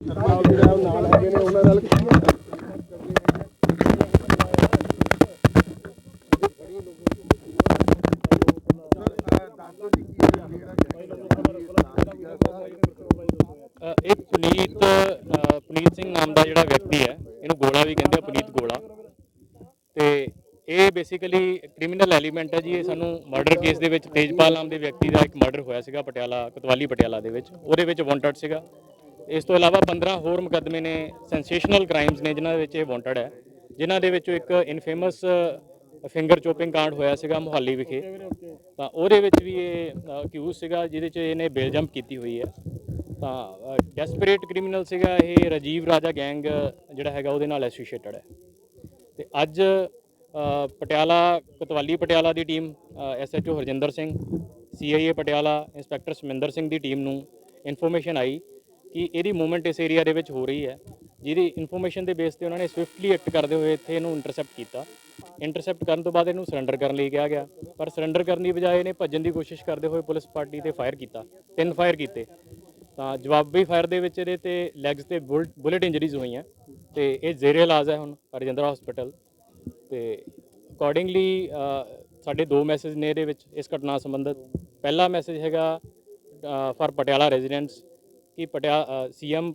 ਨਾਲ ਹੈਗੇ ਨੇ ਉਹਨਾਂ ਨਾਲ ਅ, ਇਹ ਪੁਨੀਤ ਅ, ਪੁਨੀਤ ਸਿੰਘ ਨਾਮ ਦਾ ਜਿਹੜਾ ਵਿਅਕਤੀ ਹੈ ਇਹਨੂੰ ਗੋਲਾ ਵੀ ਕਹਿੰਦੇ ਆ ਪੁਨੀਤ ਗੋਲਾ। ਤੇ ਇਹ ਬੇਸਿਕਲੀ ਕ੍ਰਿਮੀਨਲ ਐਲੀਮੈਂਟ ਹੈ ਜੀ ਇਹ ਸਾਨੂੰ ਮਰਡਰ ਕੇਸ ਦੇ ਵਿੱਚ ਤੇਜਪਾਲ ਨਾਮ ਦੇ ਵਿਅਕਤੀ ਦਾ ਇੱਕ ਮਰਡਰ ਹੋਇਆ ਸੀਗਾ ਪਟਿਆਲਾ ਕੋਤਵਾਲੀ ਪਟਿਆਲਾ ਦੇ ਵਿੱਚ। ਉਹਦੇ ਵਿੱਚ ਵਾਂਟਡ ਸੀਗਾ। ਇਸ ਤੋਂ ਇਲਾਵਾ 15 ਹੋਰ ਮੁਕੱਦਮੇ ਨੇ ਸੈਂਸੇਸ਼ਨਲ ਕ੍ਰਾਈਮਸ ਨੇ, ਜਿਨ੍ਹਾਂ ਦੇ ਵਿੱਚ ਇਹ ਵਾਂਟਡ ਹੈ। ਜਿਨ੍ਹਾਂ ਦੇ ਵਿੱਚੋਂ ਇੱਕ ਇਨਫੇਮਸ ਫਿੰਗਰ ਚੋਪਿੰਗ ਕਾਂਡ ਹੋਇਆ ਸੀਗਾ ਮੁਹਾਲੀ ਵਿਖੇ। ਤਾਂ ਉਹਦੇ ਵਿੱਚ ਵੀ ਇਹ ਅਕਿਊਜ਼ ਸੀਗਾ, ਜਿਹਦੇ 'ਚ ਇਹਨੇ ਬੇਲ ਜੰਪ ਕੀਤੀ ਹੋਈ ਹੈ। ਤਾਂ ਡੈਸਪਰੇਟ ਕ੍ਰਿਮੀਨਲ ਸੀਗਾ ਇਹ ਰਾਜੀਵ ਰਾਜਾ ਗੈਂਗ ਜਿਹੜਾ ਹੈਗਾ ਉਹਦੇ ਨਾਲ ਐਸੋਸੀਏਟਡ ਹੈ। ਤੇ ਅੱਜ ਪਟਿਆਲਾ, ਕਤਵਾਲੀ ਪਟਿਆਲਾ ਦੀ team SHO Harjinder Singh CIA Patiala inspector Saminder Singh ਦੀ ਟੀਮ ਨੂੰ ਇਨਫੋਰਮੇਸ਼ਨ ਆਈ। ਕਿ ਇਹਦੀ ਮੂਵਮੈਂਟ ਇਸ ਏਰੀਆ ਦੇ ਵਿੱਚ ਹੋ ਰਹੀ ਹੈ। ਜਿਹਦੀ ਇਨਫੋਰਮੇਸ਼ਨ ਦੇ ਬੇਸ ਤੇ ਉਹਨਾਂ ਨੇ ਸਵਿਫਟਲੀ ਐਕਟ ਕਰਦੇ ਹੋਏ ਇੱਥੇ ਇਹਨੂੰ ਇੰਟਰਸੈਪਟ ਕੀਤਾ। ਇੰਟਰਸੈਪਟ ਕਰਨ ਤੋਂ ਬਾਅਦ ਇਹਨੂੰ ਸਰੈਂਡਰ ਕਰਨ ਲਈ ਕਿਹਾ ਗਿਆ। ਪਰ ਸਰੈਂਡਰ ਕਰਨ ਦੀ ਬਜਾਏ ਇਹਨੇ ਭੱਜਣ ਦੀ ਕੋਸ਼ਿਸ਼ ਕਰਦੇ ਹੋਏ ਪੁਲਿਸ ਪਾਰਟੀ ਤੇ ਫਾਇਰ ਕੀਤਾ। ਤਿੰਨ ਫਾਇਰ ਕੀਤੇ। ਤਾਂ ਜਵਾਬੀ ਫਾਇਰ ਦੇ ਵਿੱਚ ਇਹਦੇ ਤੇ ਲੈਗਸ ਤੇ ਬੁਲਟ ਇੰਜਰੀਜ਼ ਹੋਈਆਂ। ਤੇ ਇਹ ਜ਼ੇਰੇ ਇਲਾਜ ਹੈ ਹੁਣ ਰਜਿੰਦਰਾ ਹਸਪੀਟਲ ਤੇ ਅਕੋਰਡਿੰਗਲੀ ਸਾਡੇ ਦੋ ਮੈਸੇਜ ਨੇ ਇਹਦੇ ਵਿੱਚ ਇਸ ਘਟਨਾ ਸੰਬੰਧਿਤ। ਪਹਿਲਾ ਮੈਸੇਜ ਹੈਗਾ ਫਾਰ ਪਟਿਆਲਾ ਰੈਜ਼ੀਡੈਂਟਸ ਕਿ ਪਟਿਆ ਸੀਐਮ